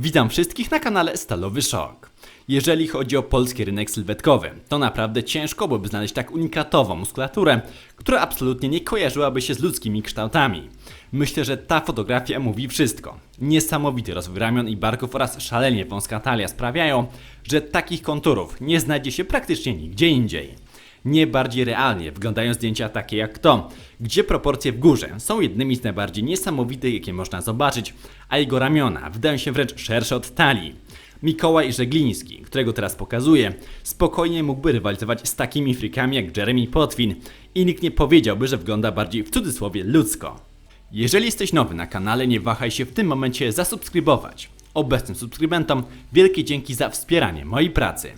Witam wszystkich na kanale Stalowy Szok. Jeżeli chodzi o polski rynek sylwetkowy, to naprawdę ciężko byłoby znaleźć tak unikatową muskulaturę, która absolutnie nie kojarzyłaby się z ludzkimi kształtami. Myślę, że ta fotografia mówi wszystko. Niesamowity rozwój ramion i barków oraz szalenie wąska talia sprawiają, że takich konturów nie znajdzie się praktycznie nigdzie indziej. Nie bardziej realnie wyglądają zdjęcia takie jak to, gdzie proporcje w górze są jednymi z najbardziej niesamowitych, jakie można zobaczyć, a jego ramiona wydają się wręcz szersze od talii. Mikołaj Żegliński, którego teraz pokazuję, spokojnie mógłby rywalizować z takimi frikami jak Jeremy Potwin i nikt nie powiedziałby, że wygląda bardziej w cudzysłowie ludzko. Jeżeli jesteś nowy na kanale, nie wahaj się w tym momencie zasubskrybować. Obecnym subskrybentom wielkie dzięki za wspieranie mojej pracy.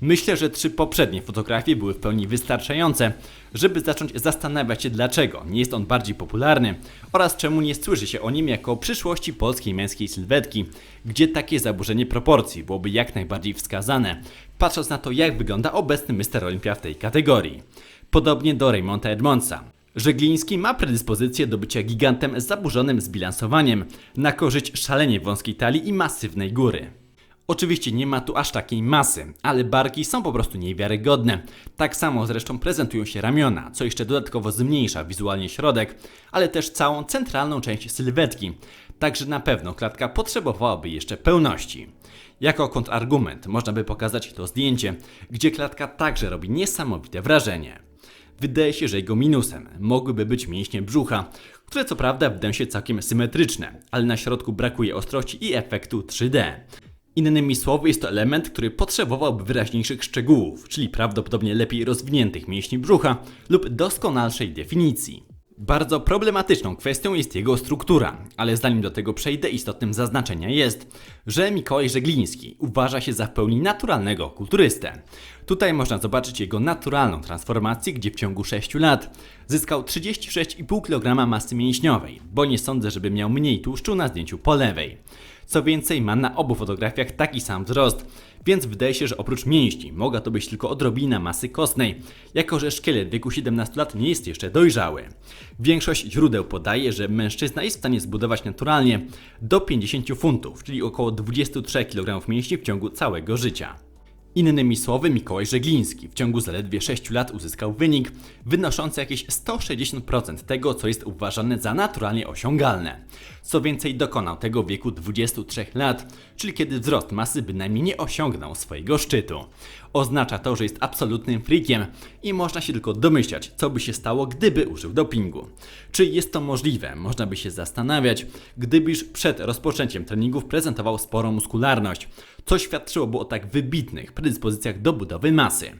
Myślę, że trzy poprzednie fotografie były w pełni wystarczające, żeby zacząć zastanawiać się dlaczego nie jest on bardziej popularny oraz czemu nie słyszy się o nim jako przyszłości polskiej męskiej sylwetki, gdzie takie zaburzenie proporcji byłoby jak najbardziej wskazane, patrząc na to jak wygląda obecny Mr. Olympia w tej kategorii. Podobnie do Raymonda Edmondsa. Żegliński ma predyspozycję do bycia gigantem z zaburzonym zbilansowaniem na korzyść szalenie wąskiej talii i masywnej góry. Oczywiście nie ma tu aż takiej masy, ale barki są po prostu niewiarygodne. Tak samo zresztą prezentują się ramiona, co jeszcze dodatkowo zmniejsza wizualnie środek, ale też całą centralną część sylwetki. Także na pewno klatka potrzebowałaby jeszcze pełności. Jako kontrargument można by pokazać to zdjęcie, gdzie klatka także robi niesamowite wrażenie. Wydaje się, że jego minusem mogłyby być mięśnie brzucha, które co prawda wydają się całkiem symetryczne, ale na środku brakuje ostrości i efektu 3D. Innymi słowy, jest to element, który potrzebowałby wyraźniejszych szczegółów, czyli prawdopodobnie lepiej rozwiniętych mięśni brzucha lub doskonalszej definicji. Bardzo problematyczną kwestią jest jego struktura, ale zanim do tego przejdę, istotnym zaznaczenia jest, że Mikołaj Żegliński uważa się za w pełni naturalnego kulturystę. Tutaj można zobaczyć jego naturalną transformację, gdzie w ciągu 6 lat zyskał 36,5 kg masy mięśniowej, bo nie sądzę, żeby miał mniej tłuszczu na zdjęciu po lewej. Co więcej, ma na obu fotografiach taki sam wzrost, więc wydaje się, że oprócz mięśni mogła to być tylko odrobina masy kostnej, jako że szkielet wieku 17 lat nie jest jeszcze dojrzały. Większość źródeł podaje, że mężczyzna jest w stanie zbudować naturalnie do 50 funtów, czyli około 23 kg mięśni w ciągu całego życia. Innymi słowy, Mikołaj Żegliński w ciągu zaledwie 6 lat uzyskał wynik wynoszący jakieś 160% tego, co jest uważane za naturalnie osiągalne. Co więcej, dokonał tego w wieku 23 lat, czyli kiedy wzrost masy bynajmniej nie osiągnął swojego szczytu. Oznacza to, że jest absolutnym freakiem i można się tylko domyślać, co by się stało, gdyby użył dopingu. Czy jest to możliwe? Można by się zastanawiać, gdyby już przed rozpoczęciem treningów prezentował sporą muskularność, co świadczyłoby o tak wybitnych predyspozycjach do budowy masy.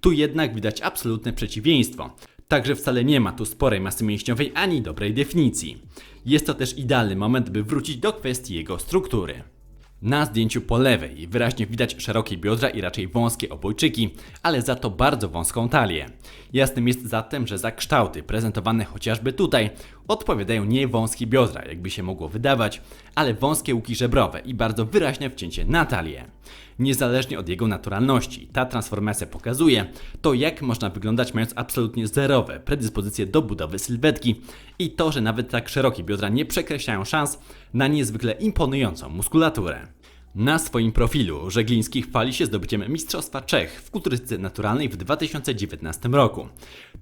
Tu jednak widać absolutne przeciwieństwo. Także wcale nie ma tu sporej masy mięśniowej ani dobrej definicji. Jest to też idealny moment, by wrócić do kwestii jego struktury. Na zdjęciu po lewej wyraźnie widać szerokie biodra i raczej wąskie obojczyki, ale za to bardzo wąską talię. Jasnym jest zatem, że za kształty prezentowane chociażby tutaj odpowiadają nie wąskie biodra, jakby się mogło wydawać, ale wąskie łuki żebrowe i bardzo wyraźne wcięcie na talię. Niezależnie od jego naturalności, ta transformacja pokazuje to, jak można wyglądać mając absolutnie zerowe predyspozycje do budowy sylwetki i to, że nawet tak szerokie biodra nie przekreślają szans na niezwykle imponującą muskulaturę. Na swoim profilu Żegliński chwali się zdobyciem Mistrzostwa Czech w kulturystyce naturalnej w 2019 roku.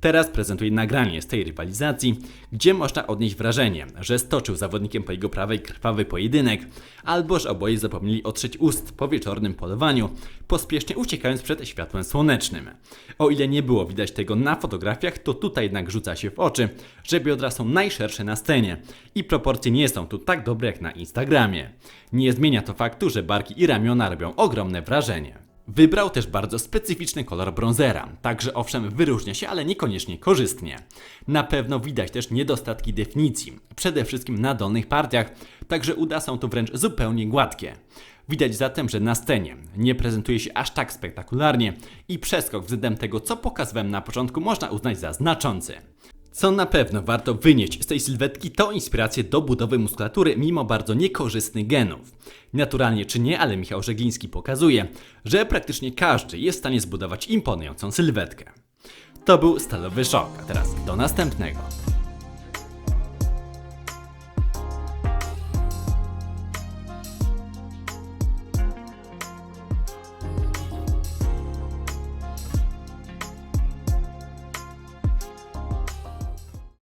Teraz prezentuje nagranie z tej rywalizacji, gdzie można odnieść wrażenie, że stoczył zawodnikiem po jego prawej krwawy pojedynek, albo że oboje zapomnieli otrzeć ust po wieczornym polowaniu, pospiesznie uciekając przed światłem słonecznym. O ile nie było widać tego na fotografiach, to tutaj jednak rzuca się w oczy, że biodra są najszersze na scenie i proporcje nie są tu tak dobre jak na Instagramie. Nie zmienia to faktu, że barki i ramiona robią ogromne wrażenie. Wybrał też bardzo specyficzny kolor brązera, także owszem wyróżnia się, ale niekoniecznie korzystnie. Na pewno widać też niedostatki definicji, przede wszystkim na dolnych partiach, także uda są tu wręcz zupełnie gładkie. Widać zatem, że na scenie nie prezentuje się aż tak spektakularnie i przeskok względem tego, co pokazywałem na początku, można uznać za znaczący. Co na pewno warto wynieść z tej sylwetki to inspirację do budowy muskulatury mimo bardzo niekorzystnych genów. Naturalnie czy nie, ale Michał Żegliński pokazuje, że praktycznie każdy jest w stanie zbudować imponującą sylwetkę. To był Stalowy Szok, a teraz do następnego.